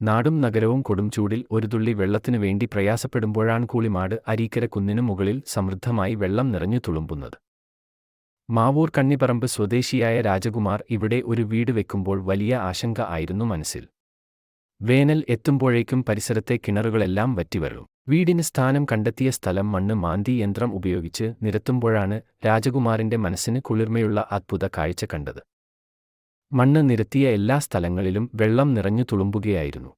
നാടും നഗരവും കൊടുംചൂടിൽ ഒരു തുള്ളി വെള്ളത്തിനു വേണ്ടി പ്രയാസപ്പെടുമ്പോഴാണ് കൂളിമാട് അരീക്കര കുന്നിനു മുകളിൽ സമൃദ്ധമായി വെള്ളം നിറഞ്ഞു തുളുമ്പുന്നത്. മാവൂർ കണ്ണിപ്പറമ്പ് സ്വദേശിയായ രാജകുമാർ ഇവിടെ ഒരു വീട് വെക്കുമ്പോൾ വലിയ ആശങ്ക ആയിരുന്നു മനസ്സിൽ. വേനൽ എത്തുമ്പോഴേക്കും പരിസരത്തെ കിണറുകളെല്ലാം വറ്റിവരും വീടിന് സ്ഥാനം കണ്ടെത്തിയ സ്ഥലം മണ്ണ് മാന്തി യന്ത്രം ഉപയോഗിച്ച് നിരത്തുമ്പോഴാണ് രാജകുമാരന്റെ മനസ്സിന് കുളിർമയുള്ള അത്ഭുത കാഴ്ച കണ്ടത്. മണ്ണ് നിരത്തിയ എല്ലാ സ്ഥലങ്ങളിലും വെള്ളം നിറഞ്ഞു തുളുമ്പുകയായിരുന്നു.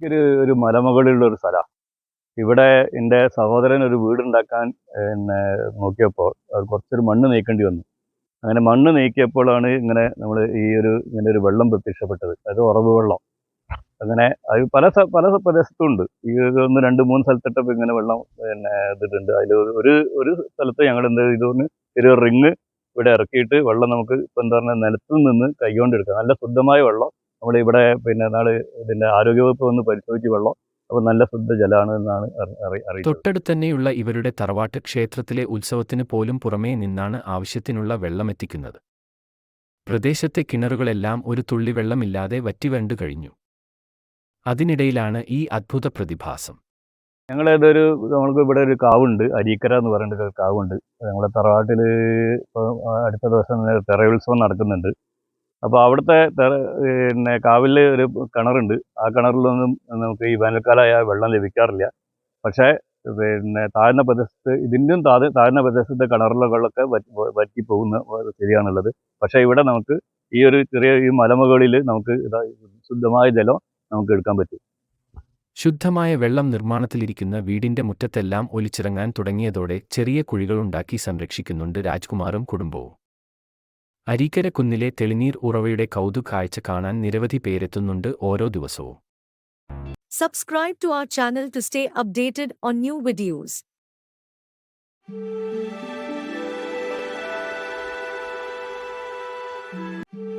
ഒരു ഒരു മലമുകളിലുള്ള ഒരു സ്ഥലം. ഇവിടെ എന്റെ സഹോദരൻ ഒരു വീടുണ്ടാക്കാൻ പിന്നെ നോക്കിയപ്പോൾ കുറച്ചൊരു മണ്ണ് നീക്കേണ്ടി വന്നു. അങ്ങനെ മണ്ണ് നീക്കിയപ്പോഴാണ് ഇങ്ങനെ നമ്മൾ ഈ ഒരു ഇങ്ങനെ ഒരു വെള്ളം പ്രത്യക്ഷപ്പെട്ടത്. അത് ഉറവ് വെള്ളം അങ്ങനെ അത് പല പല പ്രദേശത്തും ഉണ്ട് ഈ ഒന്ന് രണ്ട് മൂന്ന് സ്ഥലത്തിട്ടപ്പോൾ ഇങ്ങനെ വെള്ളം പിന്നെ ഇതിട്ടുണ്ട്. അതിൽ ഒരു ഒരു സ്ഥലത്ത് ഞങ്ങൾ എന്ത് ചെയ്തു? ഒരു റിങ് ഇവിടെ ഇറക്കിയിട്ട് വെള്ളം നമുക്ക് ഇപ്പം എന്താ പറഞ്ഞാൽ നിലത്തിൽ നിന്ന് കൈകൊണ്ട് എടുക്കാം നല്ല ശുദ്ധമായ വെള്ളം. നമ്മൾ ഇവിടെ പിന്നെ നാളെ ഇതിന്റെ ആരോഗ്യവകുപ്പ് വന്ന് പരിശോധിച്ച് വെള്ളം. അപ്പോൾ നല്ല ശുദ്ധ ജലമാണ് എന്നാണ് അറിയുന്നത് തൊട്ടടുത്ത് തന്നെയുള്ള ഇവരുടെ തറവാട്ട് ക്ഷേത്രത്തിലെ ഉത്സവത്തിന് പോലും പുറമേ നിന്നാണ് ആവശ്യത്തിനുള്ള വെള്ളം എത്തിക്കുന്നത്. പ്രദേശത്തെ കിണറുകളെല്ലാം ഒരു തുള്ളി വെള്ളമില്ലാതെ വറ്റിവരണ്ടു കഴിഞ്ഞു. അതിനിടയിലാണ് ഈ അത്ഭുത പ്രതിഭാസം. ഞങ്ങൾ ഏതൊരു നമ്മൾക്ക് ഇവിടെ ഒരു കാവുണ്ട് അരീക്കര എന്ന് പറയുന്ന ഒരു കാവുണ്ട് ഞങ്ങളുടെ തറവാട്ടിൽ അടുത്ത ദിവസം തെറയുത്സവം നടക്കുന്നുണ്ട്. അപ്പോൾ അവിടുത്തെ തെറ പിന്നെ കാവിൽ ഒരു കിണറുണ്ട്. ആ കിണറിലൊന്നും നമുക്ക് ഈ വേനൽക്കാലമായ വെള്ളം ലഭിക്കാറില്ല. പക്ഷേ പിന്നെ താഴ്ന്ന പ്രദേശത്ത് ഇതിന്റെയും താഴെ താഴ്ന്ന പ്രദേശത്തെ കിണറിലെ വറ്റി പോകുന്ന ശരിയാണുള്ളത്. പക്ഷേ ഇവിടെ നമുക്ക് ഈ ഒരു ചെറിയ ഈ മലമുകളിൽ നമുക്ക് ശുദ്ധമായ ജലം നമുക്ക് എടുക്കാൻ പറ്റും. ശുദ്ധമായ വെള്ളം നിർമ്മാണത്തിലിരിക്കുന്ന വീടിന്റെ മുറ്റത്തെല്ലാം ഒലിച്ചിറങ്ങാൻ തുടങ്ങിയതോടെ ചെറിയ കുഴികളുണ്ടാക്കി സംരക്ഷിക്കുന്നുണ്ട് രാജ്കുമാറും കുടുംബവും. അരീക്കര കുന്നിലെ തെളിനീർ ഉറവയുടെ കൗതു കാഴ്ച കാണാൻ നിരവധി പേരെത്തുന്നുണ്ട് ഓരോ ദിവസവും. Subscribe to our channel to stay updated on new videos.